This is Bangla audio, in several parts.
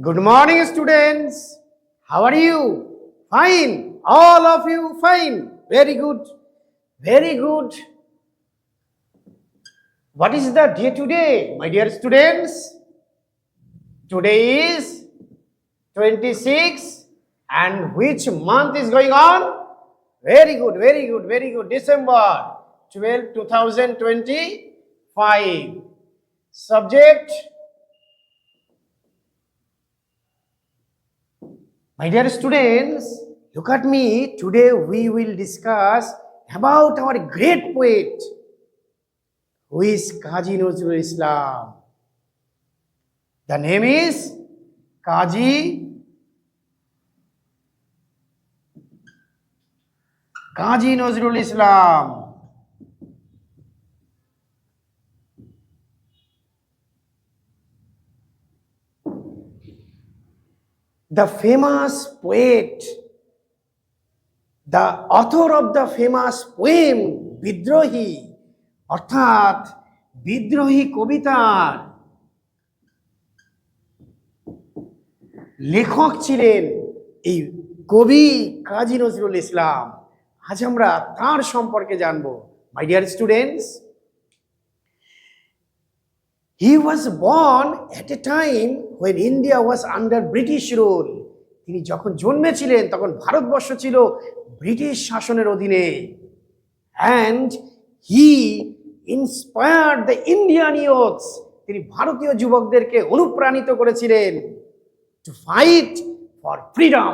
Good morning, students. How are you? Fine. All of you fine. Very good. Very good. What is the day today, my dear students? Today is 26 and which month is going on? Very good, very good, very good. December 12, 2025. Subject My dear students, look at me. Today we will discuss about our great poet, who is Kazi Nazrul Islam. The name is kaji Kazi Nazrul Islam. the famous poet, the author of the famous poem বিদ্রোহী অর্থাৎ বিদ্রোহী কবিতার লেখক ছিলেন এই কবি কাজী নজরুল ইসলাম আজ আমরা তার সম্পর্কে জানব my dear students he was born at a time when India was under British rule তিনি যখন জন্মেছিলেন তখন ভারতবর্ষ ছিল ব্রিটিশ শাসনের অধীনে and he inspired the Indian youth তিনি ভারতীয় যুবকদেরকে অনুপ্রাণিত করেছিলেন to fight for freedom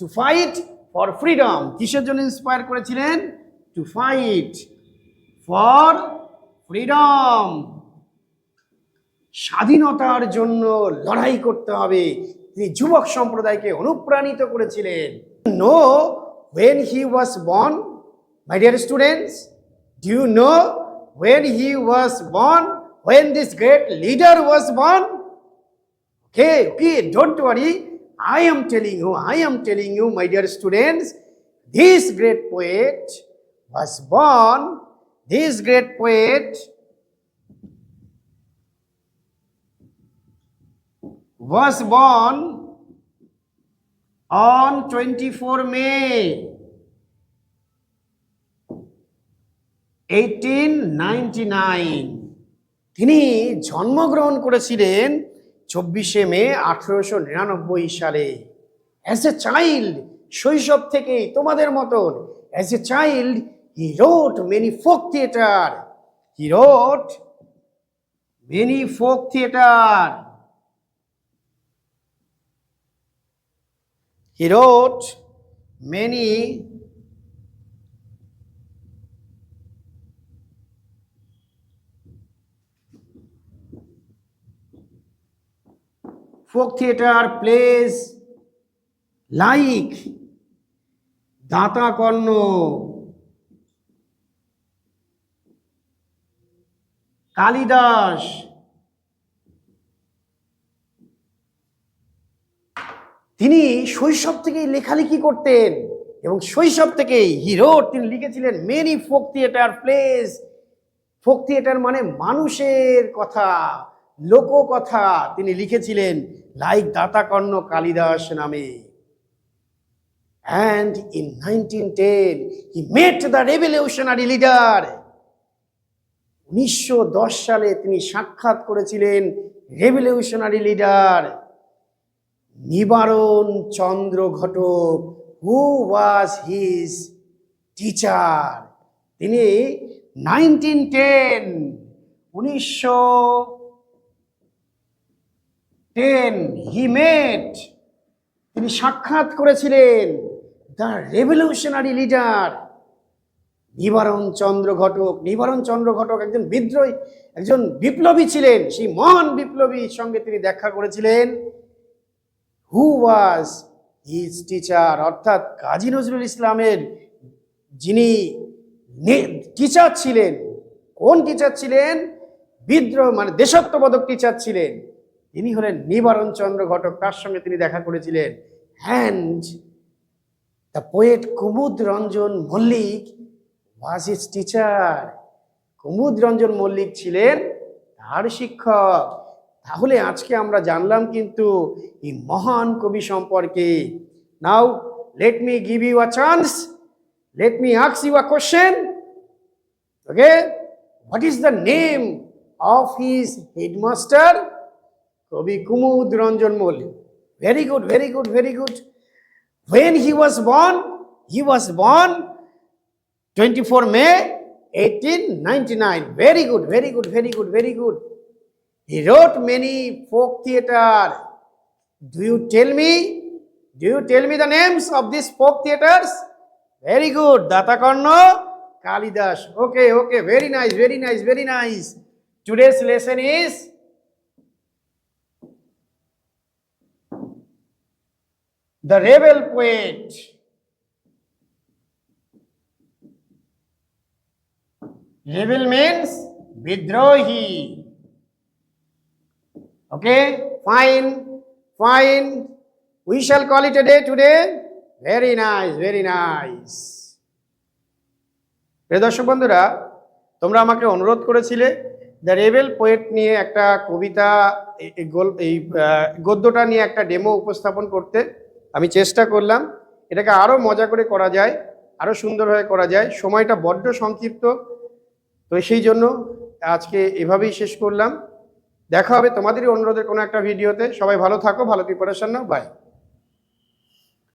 to fight for freedom কিসের জন্য ইন্সপায়ার করেছিলেন টু ফাইট ফর ফ্রিডম স্বাধীনতার জন্য লড়াই করতে হবে তিনি যুবক সম্প্রদায়কে অনুপ্রাণিত করেছিলেন no when he was born my dear students do you know when he was born when this great leader was born কে কি don't worry I am telling you I am telling you my dear students this great poet was born this great poet was born on 24 May 1899 তিনি জন্মগ্রহণ করেছিলেন চব্বিশে মে আঠেরোশো নিরানব্বই সালে অ্যাজ এ চাইল্ড শৈশব থেকেই তোমাদের মতন as a child he wrote many folk theater he wrote many folk theater He wrote many folk theater plays like Data Karna Kalidas তিনি শৈশব থেকেই লেখালেখি করতেন এবং শৈশব থেকেই হিরো তিনি লিখেছিলেন many folk theatre plays folk theatre মানে মানুষের কথা লোককথা তিনি লিখেছিলেন লাইক দাতাকর্ণ কালিদাস নামে and in nineteen ten he met the revolutionary leader উনিশশো দশ সালে তিনি সাক্ষাৎ করেছিলেন revolutionary leader Nibaran Chandra Ghatak who was his teacher তিনি নাইনটিন টেন উনিশশো টেন হি মেট তিনি সাক্ষাৎ করেছিলেন the revolutionary leader Nibaran Chandra ঘটক নিবারণ চন্দ্র ঘটক একজন বিদ্রোহী একজন বিপ্লবী ছিলেন সেই মহান বিপ্লবীর সঙ্গে তিনি দেখা করেছিলেন হু ওয়াজ হিজ টিচার অর্থাৎ কাজী নজরুল ইসলামের যিনি টিচার ছিলেন কোন টিচার ছিলেন বিদ্রোহ মানে দেশত্ববোধক টিচার ছিলেন তিনি হলেন নিবারণ চন্দ্র ঘটক তার সঙ্গে তিনি দেখা করেছিলেন and the poet Kumud Ranjan Mallick was his teacher Kumud Ranjan Mallick ছিলেন তার শিক্ষক তাহলে আজকে আমরা জানলাম কিন্তু এই মহান কবি সম্পর্কে now let me give you a chance let me আক্স you a question okay what is the name of his headmaster কবি Kumud Ranjan Mallick very good very good very good when he was born he was born 24 May 1899. Very good, very good, very good, very good. He wrote many folk theatre. Do you tell me the names of these folk theatres? Very good. Datakarna, Kalidas. Okay. Very nice, very nice, very nice. Today's lesson is The Rebel Poet. Rebel means বিদ্রোহী okay fine fine we shall call it a day today very nice very nice প্রিয় দর্শক বন্ধুরা তোমরা আমাকে অনুরোধ করেছিলে দ্য রেবেল পোয়েট নিয়ে একটা কবিতা এই গদ্যটা নিয়ে একটা ডেমো উপস্থাপন করতে আমি চেষ্টা করলাম এটাকে আরও মজা করে করা যায় আরও সুন্দরভাবে করা যায় সময়টা বড্ড সংক্ষিপ্ত তো সেই জন্য আজকে এভাবেই শেষ করলাম দেখা হবে তোমাদেরই অনুরোধের কোনো একটা ভিডিওতে সবাই ভালো থাকো ভালো প্রিপারেশন নাও বাই